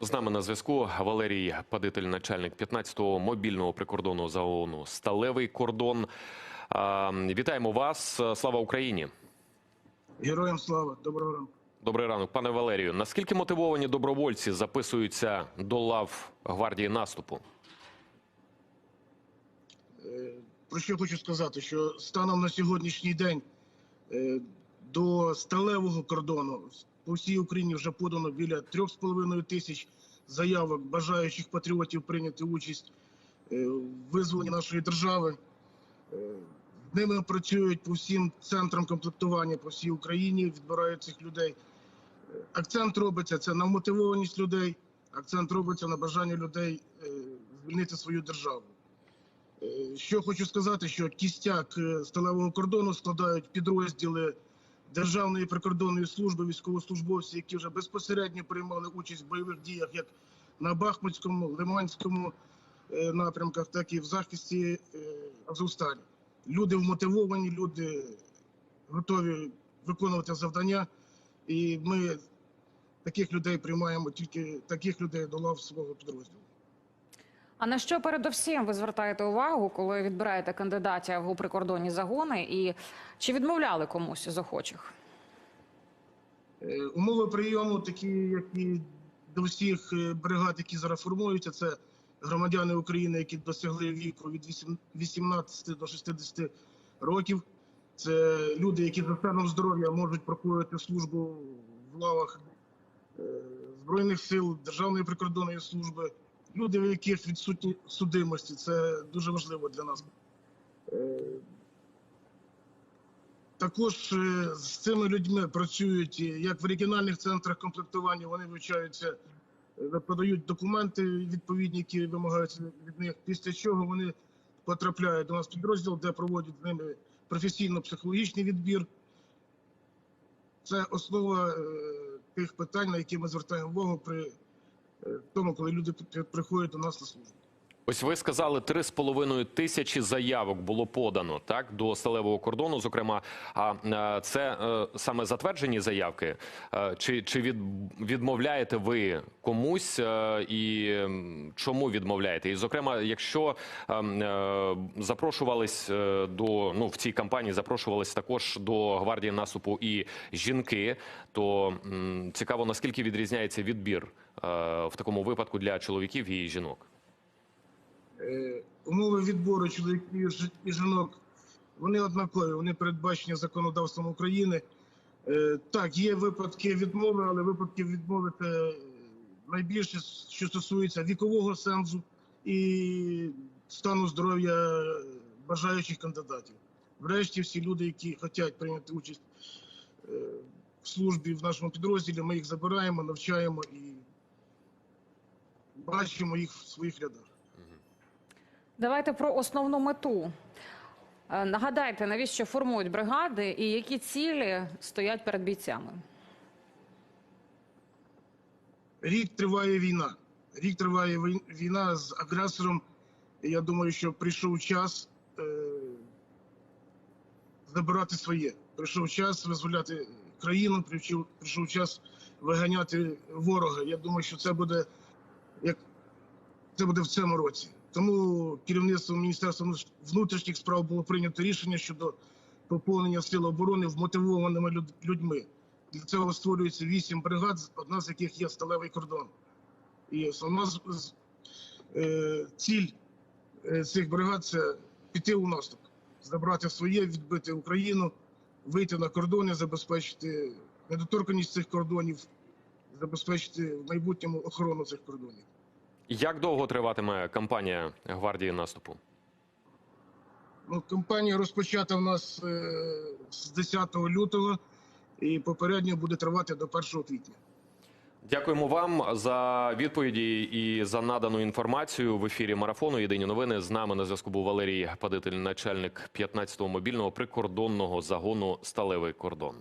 З нами на зв'язку Валерій Падитель, начальник 15-го мобільного прикордонного загону Сталевий кордон. Вітаємо вас. Слава Україні! Героям слава, доброго ранку. Добрий ранок, пане Валерію. Наскільки мотивовані добровольці записуються до лав гвардії наступу? Е, Про що хочу сказати, що станом на сьогоднішній день е, до сталевого кордону по всій Україні вже подано біля 3,5 тисяч заявок бажаючих патріотів прийняти участь е, в визволенні нашої держави. Е, ними працюють по всім центрам комплектування по всій Україні, відбирають цих людей. Е, Акцент робиться це на мотивованість людей, акцент робиться на бажання людей звільнити свою державу. Що хочу сказати, що кістяк сталевого кордону складають підрозділи Державної прикордонної служби, військовослужбовці, які вже безпосередньо приймали участь в бойових діях як на Бахмутському, Лиманському е, напрямках, так і в захисті е, Азовсталі. Люди вмотивовані, люди готові виконувати завдання, і ми таких людей приймаємо тільки таких людей до лав свого підрозділу. А на що передовсім ви звертаєте увагу, коли відбираєте кандидатів у прикордонні загони, і чи відмовляли комусь з охочих? Е, Умови прийому, такі, як і до всіх е, бригад, які зараз формуються, це громадяни України, які досягли віку від вісім- 18 до 60 років. Це люди, які за станом здоров'я можуть проходити службу в лавах е, Збройних сил, Державної прикордонної служби. Люди, у яких відсутні судимості, це дуже важливо для нас. Е, також е, з цими людьми працюють е, як в регіональних центрах комплектування. Вони вивчаються, е, подають документи відповідні, які вимагаються від них. Після чого вони потрапляють до нас в підрозділ, де проводять з ними професійно-психологічний відбір. Це основа е, тих питань, на які ми звертаємо увагу при е, тому, коли люди приходять до нас на службу. Ось ви сказали, 3,5 тисячі заявок було подано так до сталевого кордону. Зокрема, а е, це е, саме затверджені заявки? Чи, чи від, відмовляєте ви комусь і чому відмовляєте? І, зокрема, якщо е, е, запрошувались до ну в цій кампанії, запрошувались також до гвардії наступу і жінки, то цікаво наскільки відрізняється відбір в такому випадку для чоловіків і жінок. Е, умови відбору чоловіків і жінок вони однакові, вони передбачені законодавством України. Е, Так, є випадки відмови, але випадків відмови це найбільше, що стосується вікового сенсу і стану здоров'я бажаючих кандидатів. Врешті, всі люди, які хочуть прийняти участь е, в службі в нашому підрозділі, ми їх забираємо, навчаємо і бачимо їх в своїх рядах. Давайте про основну мету. Е, Нагадайте, навіщо формують бригади і які цілі стоять перед бійцями? Рік триває війна. Рік триває війна з агресором. Я думаю, що прийшов час е, забирати своє. Прийшов час визволяти країну, прийшов, прийшов час виганяти ворога. Я думаю, що це буде це буде в цьому році. Тому керівництвом Міністерства внутрішніх справ було прийнято рішення щодо поповнення сил оборони вмотивованими людьми. Для цього створюється вісім бригад, одна з яких є сталевий кордон. І основна е, ціль е, цих бригад це піти у наступ, забрати своє, відбити Україну, вийти на кордони, забезпечити недоторканність цих кордонів, забезпечити в майбутньому охорону цих кордонів. Як довго триватиме кампанія гвардії наступу? Ну, кампанія розпочата в нас е, з 10 лютого і попередньо буде тривати до 1 квітня. Дякуємо вам за відповіді і за надану інформацію в ефірі марафону. Єдині новини з нами на зв'язку був Валерій Падитель, начальник 15-го мобільного прикордонного загону Сталевий кордон.